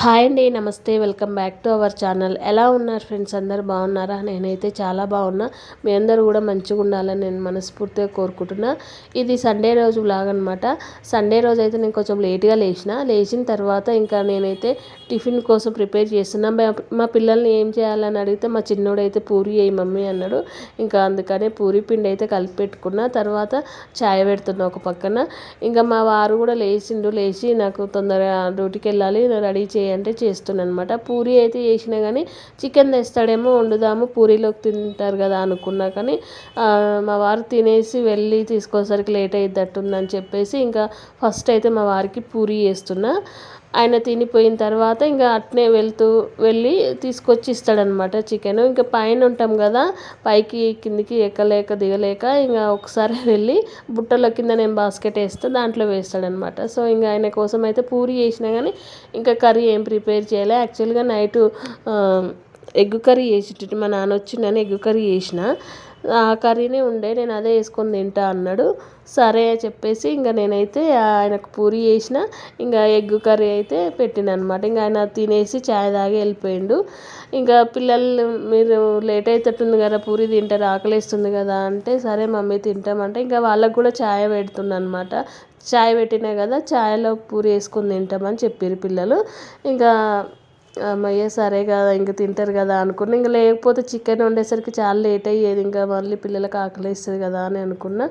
Hi అండి నమస్తే welcome back to our channel. ఎలా ఉన్నారు ఫ్రెండ్స్? అందరు బాగున్నారా? నేనైతే చాలా బాగున్నా. మీ అందరూ కూడా మంచిగా ఉండాలని నేను మనస్ఫూర్తిగా కోరుకుంటున్నా. ఇది సండే రోజు బ్లాగ్ అనమాట సండే రోజు అయితే నేను కొంచెం లేట్గా లేచిన. లేచిన తర్వాత ఇంకా నేనైతే టిఫిన్ కోసం ప్రిపేర్ చేస్తున్నా. మా- మా పిల్లల్ని ఏం చేయాలని అడిగితే మా చిన్నోడు అయితే పూరి అయ్యి మమ్మీ అన్నాడు. ఇంకా అందుకనే పూరి పిండి అయితే కలిపి పెట్టుకున్నా. తర్వాత చాయ్ పెడుతున్నా ఒక పక్కన. ఇంకా మా వారు కూడా లేచిండు. లేచి నాకు తొందరగా డ్యూటీకి వెళ్ళాలి. రెడీ అంటే చేస్తున్నాను అనమాట పూరి అయితే చేసినా కానీ చికెన్ తెస్తాడేమో వండుదాము పూరీలోకి తింటారు కదా అనుకున్నా కానీ మా వారు తినేసి వెళ్ళి తీసుకోసరికి లేట్ అయ్యిద్దట్టుందని చెప్పేసి ఇంకా ఫస్ట్ అయితే మా వారికి పూరి చేస్తున్నా. ఆయన తినిపోయిన తర్వాత ఇంకా అట్నే వెళ్తూ వెళ్ళి తీసుకొచ్చి ఇస్తాడనమాట చికెన్. ఇంకా పైన ఉంటాం కదా పైకి కిందికి ఎక్కలేక దిగలేక ఇంకా ఒకసారి వెళ్ళి బుట్టల కింద నేను బాస్కెట్ వేస్తే దాంట్లో వేస్తాడనమాట సో ఇంకా ఆయన కోసం అయితే పూరి చేసినా కానీ ఇంకా కర్రీ ఏం ప్రిపేర్ చేయలే. యాక్చువల్గా నైటు ఎగ్ కర్రీ చేసేటట్టు మా నాన్న వచ్చిందని ఎగ్ కర్రీ చేసిన. కర్రీనే ఉండే నేను అదే వేసుకొని తింటా అన్నాడు. సరే చెప్పేసి ఇంకా నేనైతే ఆయనకు పూరి చేసిన ఇంకా ఎగ్ కర్రీ అయితే పెట్టిన అనమాట ఇంకా ఆయన తినేసి చాయ్ తాగి వెళ్ళిపోయిండు. ఇంకా పిల్లలు మీరు లేట్ అవుతుంది కదా పూరి తింటారు ఆకలిస్తుంది కదా అంటే సరే మమ్మీ తింటామంటే ఇంకా వాళ్ళకు కూడా చాయ్ పెడుతున్నా అనమాట చాయ్ పెట్టినా కదా చాయ్లో పూరి వేసుకొని తింటామని చెప్పారు పిల్లలు. ఇంకా అమ్మయ్య సరే కదా ఇంక తింటారు కదా అనుకున్నా. ఇంకా లేకపోతే చికెన్ వండేసరికి చాలా లేట్ అయ్యేది. ఇంకా మళ్ళీ పిల్లలకు ఆకలిస్తుంది కదా అని అనుకున్నా.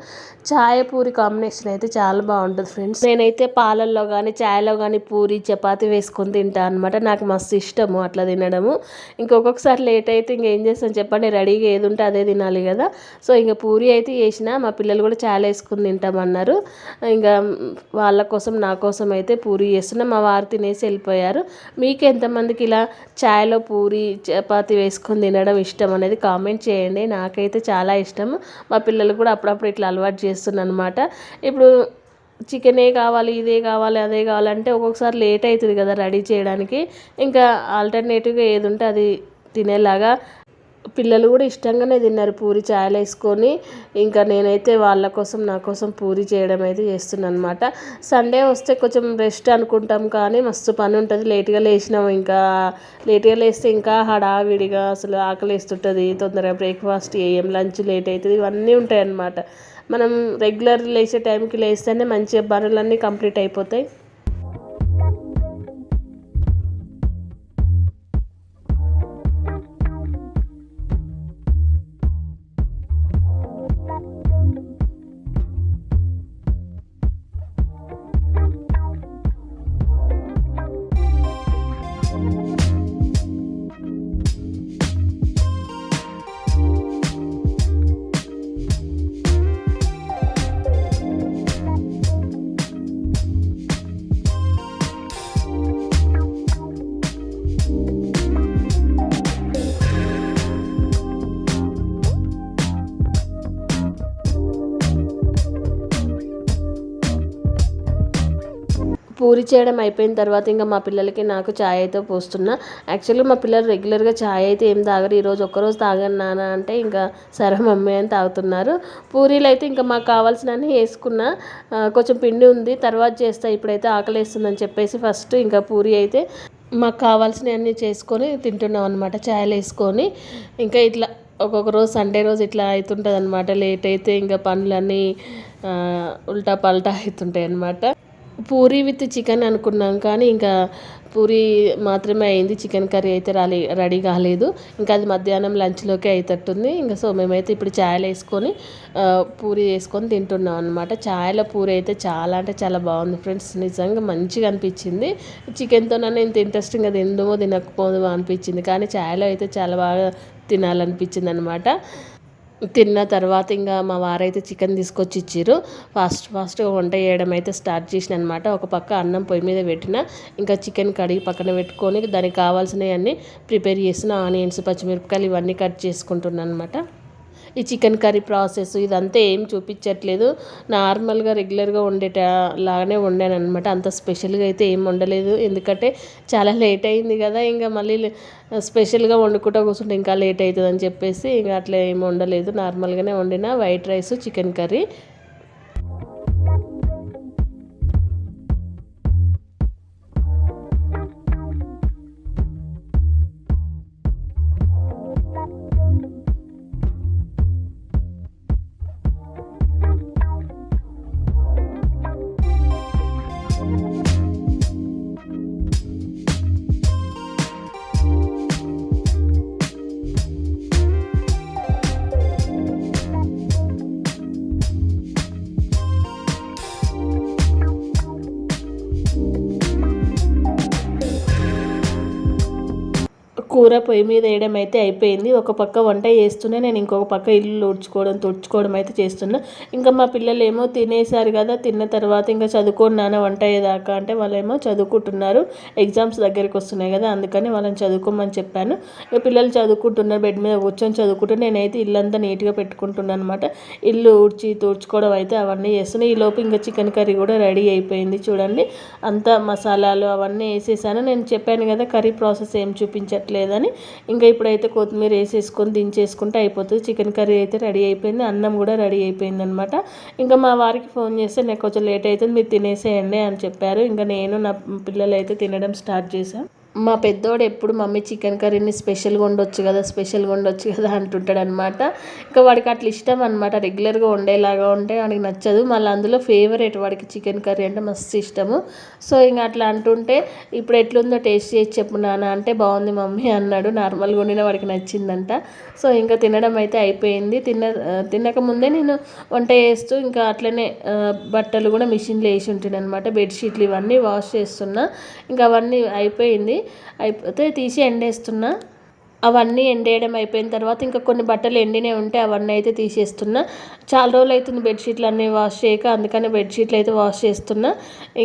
చాయ్ పూరి కాంబినేషన్ అయితే చాలా బాగుంటుంది ఫ్రెండ్స్ నేనైతే పాలల్లో కానీ చాయ్లో కానీ పూరి చపాతి వేసుకొని తింటాను అనమాట నాకు మస్తు ఇష్టము అట్లా తినడము. ఇంకొకసారి లేట్ అయితే ఇంకేం చేస్తాను చెప్పండి రెడీగా ఏది ఉంటే అదే తినాలి కదా. సో ఇంకా పూరి అయితే చేసిన మా పిల్లలు కూడా చాలా వేసుకుని తింటామన్నారు. ఇంకా వాళ్ళ కోసం నా కోసం అయితే పూరి చేస్తున్నా. మా వారు తినేసి వెళ్ళిపోయారు. మీకు ఎంతమందికి ఇలా చాయ్లో పూరి చపాతి వేసుకొని తినడం ఇష్టం అనేది కామెంట్ చేయండి. నాకైతే చాలా ఇష్టం. మా పిల్లలు కూడా అప్పుడప్పుడు ఇట్లా అలవాటు చేస్తున్నమాట ఇప్పుడు చికెనే కావాలి ఇదే కావాలి అదే కావాలంటే ఒక్కొక్కసారి లేట్ అవుతుంది కదా రెడీ చేయడానికి. ఇంకా ఆల్టర్నేటివ్గా ఏది ఉంటే అది తినేలాగా పిల్లలు కూడా ఇష్టంగానే తిన్నారు పూరి చాయలు వేసుకొని. ఇంకా నేనైతే వాళ్ళ కోసం నా కోసం పూరి చేయడం అయితే చేస్తున్నాను అనమాట సండే వస్తే కొంచెం రెస్ట్ అనుకుంటాం కానీ మస్తు పని ఉంటుంది. లేట్గా లేచినాం ఇంకా. లేట్గా లేస్తే ఇంకా హడావిడిగా అసలు ఆకలి వేస్తుంటుంది. తొందరగా బ్రేక్ఫాస్ట్ ఏం లంచ్ లేట్ అవుతుంది. ఇవన్నీ ఉంటాయి అన్నమాట మనం రెగ్యులర్ లేచే టైంకి లేస్తేనే మంచిగా పనులన్నీ కంప్లీట్ అయిపోతాయి. పూరి చేయడం అయిపోయిన తర్వాత ఇంకా మా పిల్లలకి నాకు ఛాయ్ అయితే పోస్తున్నా. యాక్చువల్లీ మా పిల్లలు రెగ్యులర్గా ఛాయ్ అయితే ఏం తాగరు. ఈరోజు ఒక్కరోజు తాగను నాన్న అంటే ఇంకా సరే మమ్మీ అని తాగుతున్నారు. పూరీలు అయితే ఇంకా మాకు కావాల్సినవి వేసుకున్నా. కొంచెం పిండి ఉంది. తర్వాత చేస్తా. ఇప్పుడైతే ఆకలి వేస్తుందని చెప్పేసి ఫస్ట్ ఇంకా పూరి అయితే మాకు కావాల్సినవన్నీ చేసుకొని తింటున్నాం అనమాట ఛాయలు వేసుకొని. ఇంకా ఇట్లా ఒక్కొక్క రోజు సండే రోజు ఇట్లా అవుతుంటుంది అనమాట లేట్ అయితే ఇంకా పనులన్నీ ఉల్టా పల్టా అవుతుంటాయి అనమాట పూరి విత్ చికెన్ అనుకున్నాం కానీ ఇంకా పూరి మాత్రమే అయింది. చికెన్ కర్రీ అయితే రాలే రెడీ కాలేదు. ఇంకా అది మధ్యాహ్నం లంచ్లోకి అయితట్టుంది. ఇంకా సో మేమైతే ఇప్పుడు ఛాయలు వేసుకొని పూరి వేసుకొని తింటున్నాం అనమాట ఛాయల పూరి అయితే చాలా అంటే చాలా బాగుంది ఫ్రెండ్స్. నిజంగా మంచిగా అనిపించింది. చికెన్తో ఇంత ఇంట్రెస్టింగ్గా తిందుమో తినకపోదు అనిపించింది. కానీ ఛాయలో అయితే చాలా బాగా తినాలనిపించింది అనమాట తిన్న తర్వాత ఇంకా మా వారైతే చికెన్ తీసుకొచ్చి ఇచ్చారు ఫాస్ట్ ఫాస్ట్గా వంట చేయడం అయితే స్టార్ట్ చేసిన అనమాట ఒక పక్క అన్నం పొయ్యి మీద పెట్టిన ఇంకా చికెన్ కడిగి పక్కన పెట్టుకొని దానికి కావాల్సినవన్నీ ప్రిపేర్ చేసిన ఆనియన్స్ పచ్చిమిరపకాయలు ఇవన్నీ కట్ చేసుకుంటున్నాను అనమాట ఈ చికెన్ కర్రీ ప్రాసెస్ ఇదంతా ఏం చూపించట్లేదు. నార్మల్గా రెగ్యులర్గా వండేట లాగానే వండాను అనమాట అంత స్పెషల్గా అయితే ఏం వండలేదు. ఎందుకంటే చాలా లేట్ అయింది కదా ఇంకా మళ్ళీ స్పెషల్గా వండుకుంటా కూర్చుంటే ఇంకా లేట్ అవుతుంది అని చెప్పేసి ఇంకా అట్లా ఏం వండలేదు. నార్మల్గానే వండిన వైట్ రైస్ చికెన్ కర్రీ. కూర పొయ్యి మీద వేయడం అయితే అయిపోయింది. ఒక పక్క వంట చేస్తున్నా నేను ఇంకొక పక్క ఇల్లు ఊడ్చుకోవడం తుడుచుకోవడం అయితే చేస్తున్నా. ఇంకా మా పిల్లలు ఏమో తినేసారు కదా తిన్న తర్వాత ఇంకా చదువుకోండి నాన్న వంట అయ్యేదాకా అంటే వాళ్ళేమో చదువుకుంటున్నారు. ఎగ్జామ్స్ దగ్గరికి వస్తున్నాయి కదా అందుకని వాళ్ళని చదువుకోమని చెప్పాను. ఇక పిల్లలు చదువుకుంటున్నారు బెడ్ మీద కూర్చొని చదువుకుంటూ నేనైతే ఇల్లంతా నీట్గా పెట్టుకుంటున్నాను అనమాట ఇల్లు ఊడ్చి తుడుచుకోవడం అయితే అవన్నీ చేస్తున్నాయి ఈ లోపు ఇంకా చికెన్ కర్రీ కూడా రెడీ అయిపోయింది చూడండి. అంతా మసాలాలు అవన్నీ వేసేసాను. నేను చెప్పాను కదా కర్రీ ప్రాసెస్ ఏం చూపించట్లేదు లేదని ఇంకా ఇప్పుడైతే కొత్తిమీర వేసేసుకొని దించేసుకుంటే అయిపోతుంది. చికెన్ కర్రీ అయితే రెడీ అయిపోయింది. అన్నం కూడా రెడీ అయిపోయింది అనమాట ఇంకా మా వారికి ఫోన్ చేస్తే నాకు కొంచెం లేట్ అవుతుంది మీరు తినేసేయండి అని చెప్పారు. ఇంకా నేను నా పిల్లలు అయితే తినడం స్టార్ట్ చేశాను మా పెద్దోడు ఎప్పుడు మమ్మీ చికెన్ కర్రీని స్పెషల్గా ఉండొచ్చు కదా స్పెషల్గా ఉండొచ్చు కదా అంటుంటాడు అనమాట ఇంకా వాడికి అట్లా ఇష్టం అనమాట రెగ్యులర్గా వండేలాగా ఉంటే వాడికి నచ్చదు. మళ్ళీ అందులో ఫేవరెట్ వాడికి చికెన్ కర్రీ అంటే మస్తు ఇష్టము. సో ఇంకా అట్లా అంటుంటే ఇప్పుడు ఎట్లుందో టేస్ట్ చేసి చెప్పు నాన్న అంటే బాగుంది మమ్మీ అన్నాడు. నార్మల్గా వండిన వాడికి నచ్చిందంట. సో ఇంకా తినడం అయితే అయిపోయింది. తిన్న తినక ముందే నేను వంట చేస్తూ ఇంకా అట్లనే బట్టలు కూడా మిషన్లో వేసి ఉంటాను అనమాట బెడ్షీట్లు ఇవన్నీ వాష్ చేస్తున్నా. ఇంకా అవన్నీ అయిపోయింది. అయిపోతే తీసి ఎండేస్తున్నా. అవన్నీ ఎండేయడం అయిపోయిన తర్వాత ఇంకా కొన్ని బట్టలు ఎండినే ఉంటే అవన్నీ అయితే తీసేస్తున్నా. చాలా రోజులు అవుతుంది బెడ్షీట్లు అన్నీ వాష్ చేయక అందుకని బెడ్షీట్లు అయితే వాష్ చేస్తున్నా.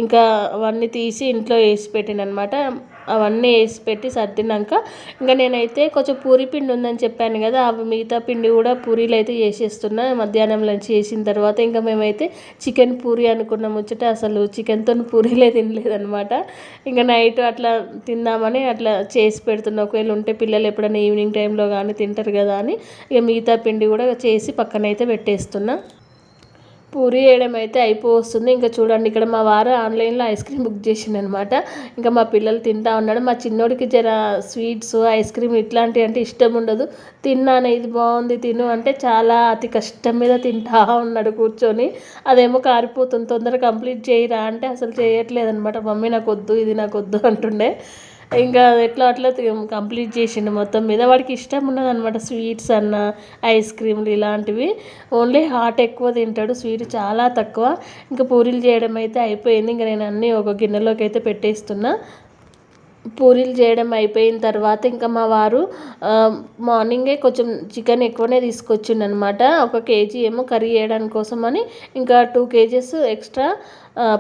ఇంకా అవన్నీ తీసి ఇంట్లో వేసి పెట్టాను అనమాట అవన్నీ వేసి పెట్టి సర్దినాక ఇంకా నేనైతే కొంచెం పూరి పిండి ఉందని చెప్పాను కదా అవి మిగతా పిండి కూడా పూరీలు అయితే చేసేస్తున్నా. మధ్యాహ్నం లంచ్ చేసిన తర్వాత ఇంకా మేమైతే చికెన్ పూరి అనుకున్న ముచ్చట అసలు చికెన్తో పూరీలే తినలేదనమాట ఇంకా నైట్ అట్లా తిందామని అట్లా చేసి పెడుతున్నా. ఒకవేళ ఉంటే పిల్లలు ఎప్పుడైనా ఈవినింగ్ టైంలో కానీ తింటారు కదా అని ఇక మిగతా పిండి కూడా చేసి పక్కనైతే పెట్టేస్తున్నా. పూరి వేయడం అయితే అయిపోతుంది ఇంకా చూడండి ఇక్కడ మా వారు ఆన్లైన్లో ఐస్ క్రీమ్ బుక్ చేసిండు అనమాట ఇంకా మా పిల్లలు తింటా ఉన్నాడు. మా చిన్నోడికి జర స్వీట్స్ ఐస్ క్రీమ్ ఇట్లాంటివి అంటే ఇష్టం ఉండదు. తిన్నాను ఇది బాగుంది తిను అంటే చాలా అతి కష్టం మీద తింటా ఉన్నాడు కూర్చొని. అదేమో కారిపోతుంది తొందరగా కంప్లీట్ చేయరా అంటే అసలు చేయట్లేదు అనమాట మమ్మీ నాకు వద్దు ఇది నాకు వద్దు అంటుండే. ఇంకా ఎట్లా అట్లా కంప్లీట్ చేసిండు మొత్తం మీద. వాడికి ఇష్టం ఉన్నదనమాట స్వీట్స్ అన్న ఐస్ క్రీమ్లు ఇలాంటివి. ఓన్లీ హాట్ ఎక్కువ తింటాడు స్వీట్ చాలా తక్కువ. ఇంకా పూరీలు చేయడం అయితే అయిపోయింది. ఇంకా నేను అన్నీ ఒక గిన్నెలోకి అయితే పెట్టేస్తున్నా. పూరీలు చేయడం అయిపోయిన తర్వాత ఇంకా మా వారు మార్నింగే కొంచెం చికెన్ ఎక్కువనే తీసుకొచ్చిండనమాట ఒక కేజీ ఏమో కర్రీ చేయడానికి కోసం అని ఇంకా టూ కేజీస్ ఎక్స్ట్రా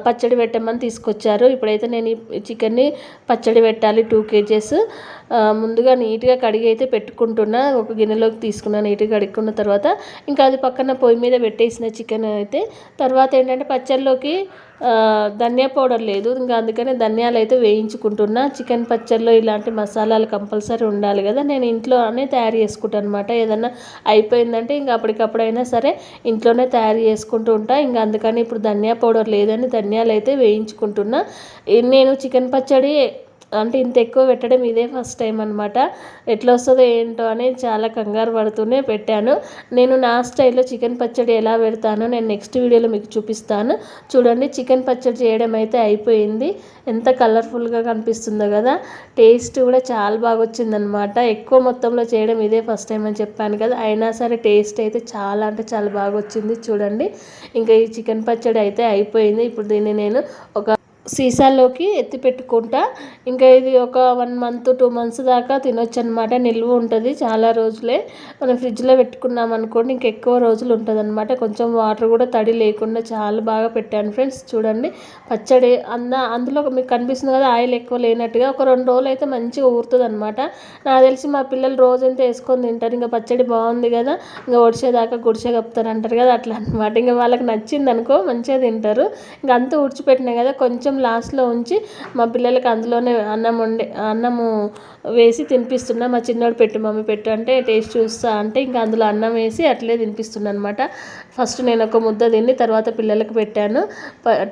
పచ్చడి పెట్టమని తీసుకొచ్చారు. ఇప్పుడైతే నేను ఈ చికెన్ని పచ్చడి పెట్టాలి టూ కేజెస్. ముందుగా నీట్గా కడిగి అయితే పెట్టుకుంటున్నా. ఒక గిన్నెలోకి తీసుకున్న నీట్గా కడుక్కున్న తర్వాత. ఇంకా అది పక్కన పొయ్యి మీద పెట్టేసిన చికెన్ అయితే. తర్వాత ఏంటంటే పచ్చడిలోకి ధనియా పౌడర్ లేదు. ఇంకా అందుకనే ధనియాలు అయితే వేయించుకుంటున్నా. చికెన్ పచ్చడిలో ఇలాంటి మసాలాలు కంపల్సరీ ఉండాలి కదా. నేను ఇంట్లోనే తయారు చేసుకుంటాను అనమాట ఏదన్నా అయిపోయిందంటే ఇంకా అప్పటికప్పుడైనా సరే ఇంట్లోనే తయారు చేసుకుంటూ ఉంటా. ఇంకా అందుకని ఇప్పుడు ధనియా పౌడర్ లేదని ధనియాలు అయితే వేయించుకుంటున్నా నేను చికెన్ పచ్చడి అంటే ఇంత ఎక్కువ పెట్టడం ఇదే ఫస్ట్ టైం అనమాట ఎట్లా వస్తుందో ఏంటో అని చాలా కంగారు పడుతూనే పెట్టాను. నేను నా స్టైల్లో చికెన్ పచ్చడి ఎలా పెడతానో నేను నెక్స్ట్ వీడియోలో మీకు చూపిస్తాను. చూడండి చికెన్ పచ్చడి చేయడం అయితే అయిపోయింది. ఎంత కలర్ఫుల్గా కనిపిస్తుందో కదా. టేస్ట్ కూడా చాలా బాగా వచ్చిందనమాట ఎక్కువ మొత్తంలో చేయడం ఇదే ఫస్ట్ టైం అని చెప్పాను కదా. అయినా సరే టేస్ట్ అయితే చాలా అంటే చాలా బాగా వచ్చింది. చూడండి ఇంకా ఈ చికెన్ పచ్చడి అయితే అయిపోయింది. ఇప్పుడు దీన్ని నేను ఒక సీసాలోకి ఎత్తి పెట్టుకుంటా. ఇంకా ఇది ఒక వన్ మంత్ టూ మంత్స్ దాకా తినొచ్చు అనమాట నిల్వ ఉంటుంది చాలా రోజులే. మనం ఫ్రిడ్జ్లో పెట్టుకున్నాం అనుకోండి ఇంకా ఎక్కువ రోజులు ఉంటుంది అనమాట కొంచెం వాటర్ కూడా తడి లేకుండా చాలా బాగా పెట్టాను ఫ్రెండ్స్. చూడండి పచ్చడి అన్న అందులో మీకు కనిపిస్తుంది కదా ఆయిల్ ఎక్కువ లేనట్టుగా ఒక రెండు రోజులు అయితే మంచిగా ఊరుతుంది అనమాట నాకు తెలిసి మా పిల్లలు రోజంతా వేసుకొని తింటారు. ఇంకా పచ్చడి బాగుంది కదా ఇంకా ఒడిచేదాకా గుడిసే కప్పుతారు అంటారు కదా అట్లా అనమాట. ఇంకా వాళ్ళకి నచ్చింది అనుకో మంచిగా తింటారు. ఇంకా అంతా ఉడిచిపెట్టినా కదా కొంచెం కొంచెం లాస్ట్లో ఉంచి మా పిల్లలకి అందులోనే అన్నం వండి అన్నము వేసి తినిపిస్తున్నా. మా చిన్నోడు పెట్టు మమ్మీ పెట్టు అంటే టేస్ట్ చూస్తా అంటే ఇంకా అందులో అన్నం వేసి అట్లే తినిపిస్తున్నా అనమాట ఫస్ట్ నేను ఒక ముద్ద తిని తర్వాత పిల్లలకు పెట్టాను.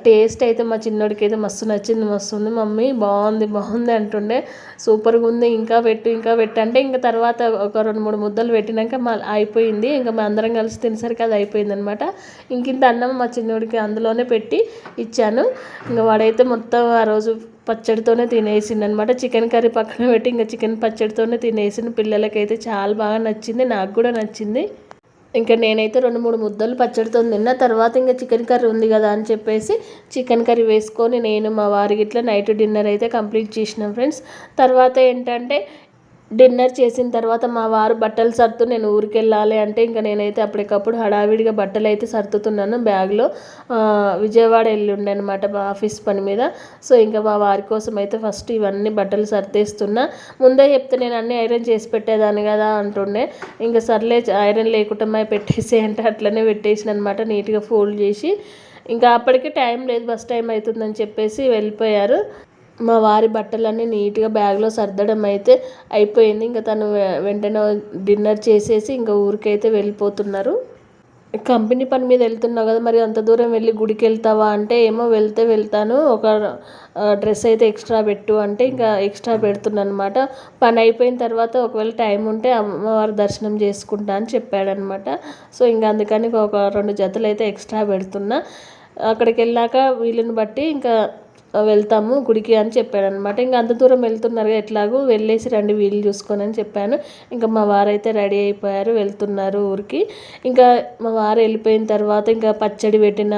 టేస్ట్ అయితే మా చిన్నోడికి అయితే మస్తు నచ్చింది మస్తు ఉంది. మమ్మీ బాగుంది బాగుంది అంటుండే. సూపర్గా ఉంది ఇంకా పెట్టు ఇంకా పెట్టు అంటే ఇంకా తర్వాత ఒక రెండు మూడు ముద్దలు పెట్టినాక మా అయిపోయింది. ఇంకా మా అందరం కలిసి తినేసరికి అది అయిపోయింది అనమాట ఇంకింత అన్నం మా చిన్నోడికి అందులోనే పెట్టి ఇచ్చాను. ఇంకా వాడైతే మొత్తం ఆ రోజు పచ్చడితోనే తినేసింది అనమాట చికెన్ కర్రీ పక్కన పెట్టి ఇంకా చికెన్ పచ్చడితోనే తినేసిన పిల్లలకైతే చాలా బాగా నచ్చింది నాకు కూడా నచ్చింది. ఇంకా నేనైతే రెండు మూడు ముద్దలు పచ్చడితో తిన్న తర్వాత ఇంకా చికెన్ కర్రీ ఉంది కదా అని చెప్పేసి చికెన్ కర్రీ వేసుకొని నేను మా వారికి ఇట్లా నైట్ డిన్నర్ అయితే కంప్లీట్ చేసినాం ఫ్రెండ్స్. తర్వాత ఏంటంటే డిన్నర్ చేసిన తర్వాత మా వారు బట్టలు సర్దు నేను ఊరికి వెళ్ళాలి అంటే ఇంకా నేనైతే అప్పటికప్పుడు హడావిడిగా బట్టలు అయితే సర్దుతున్నాను బ్యాగ్లో. విజయవాడ వెళ్ళి ఉండే అనమాట మా ఆఫీస్ పని మీద. సో ఇంకా మా వారి కోసం అయితే ఫస్ట్ ఇవన్నీ బట్టలు సర్దేస్తున్నా. ముందే చెప్తే నేను అన్నీ ఐరన్ చేసి పెట్టేదాన్ని కదా అంటుండే. ఇంకా సర్లే ఐరన్ లేకుండా పెట్టేసి అంటే అట్లనే పెట్టేసిన అనమాట నీట్గా ఫోల్డ్ చేసి. ఇంకా అప్పటికి టైం లేదు బస్ టైం అవుతుందని చెప్పేసి వెళ్ళిపోయారు. మా వారి బట్టలన్నీ నీట్గా బ్యాగ్లో సర్దడం అయితే అయిపోయింది. ఇంకా తను వెంటనే డిన్నర్ చేసేసి ఇంకా ఊరికైతే వెళ్ళిపోతున్నారు. కంపెనీ పని మీద వెళ్తున్నావు కదా మరి అంత దూరం వెళ్ళి గుడికి వెళ్తావా అంటే ఏమో వెళ్తే వెళ్తాను ఒక డ్రెస్ అయితే ఎక్స్ట్రా పెట్టు అంటే ఇంకా ఎక్స్ట్రా పెడుతున్నాను అనమాట పని అయిపోయిన తర్వాత ఒకవేళ టైం ఉంటే అమ్మవారి దర్శనం చేసుకుంటా అని చెప్పాడనమాట సో ఇంకా అందుకని ఒక రెండు జతలు అయితే ఎక్స్ట్రా పెడుతున్నా. అక్కడికి వెళ్ళాక వీళ్ళని బట్టి ఇంకా వెళ్తాము గుడికి అని చెప్పాడు అనమాట ఇంకా అంత దూరం వెళ్తున్నారు ఎట్లాగో వెళ్ళేసి రండి వీళ్ళు చూసుకొని అని చెప్పాను. ఇంకా మా వారైతే రెడీ అయిపోయారు వెళ్తున్నారు ఊరికి. ఇంకా మా వారు వెళ్ళిపోయిన తర్వాత ఇంకా పచ్చడి పెట్టిన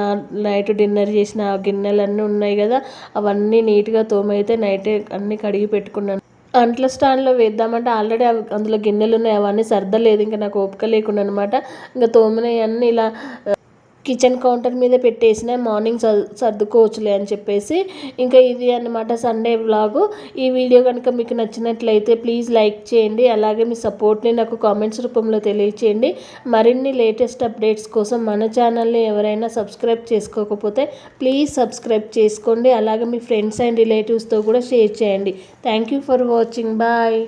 నైట్ డిన్నర్ చేసిన గిన్నెలన్నీ ఉన్నాయి కదా అవన్నీ నీట్గా తోమైతే నైటే అన్నీ కడిగి పెట్టుకున్నాను. అంట్ల స్టాండ్లో వేద్దామంటే ఆల్రెడీ అవి అందులో గిన్నెలు ఉన్నాయి అవన్నీ సర్దలేదు. ఇంకా నాకు ఓపిక లేకుండా అనమాట. ఇంకా తోమినవి అన్నీ ఇలా కిచెన్ కౌంటర్ మీద పెట్టేసిన మార్నింగ్ సర్దుకోవచ్చులే అని చెప్పేసి ఇంకా ఇది అన్నమాట సండే వ్లాగు. ఈ వీడియో కనుక మీకు నచ్చినట్లయితే ప్లీజ్ లైక్ చేయండి అలాగే మీ సపోర్ట్ని నాకు కామెంట్స్ రూపంలో తెలియచేయండి. మరిన్ని లేటెస్ట్ అప్డేట్స్ కోసం మన ఛానల్ని ఎవరైనా సబ్స్క్రైబ్ చేసుకోకపోతే ప్లీజ్ సబ్స్క్రైబ్ చేసుకోండి అలాగే మీ ఫ్రెండ్స్ అండ్ రిలేటివ్స్తో కూడా షేర్ చేయండి. Thank you for watching bye.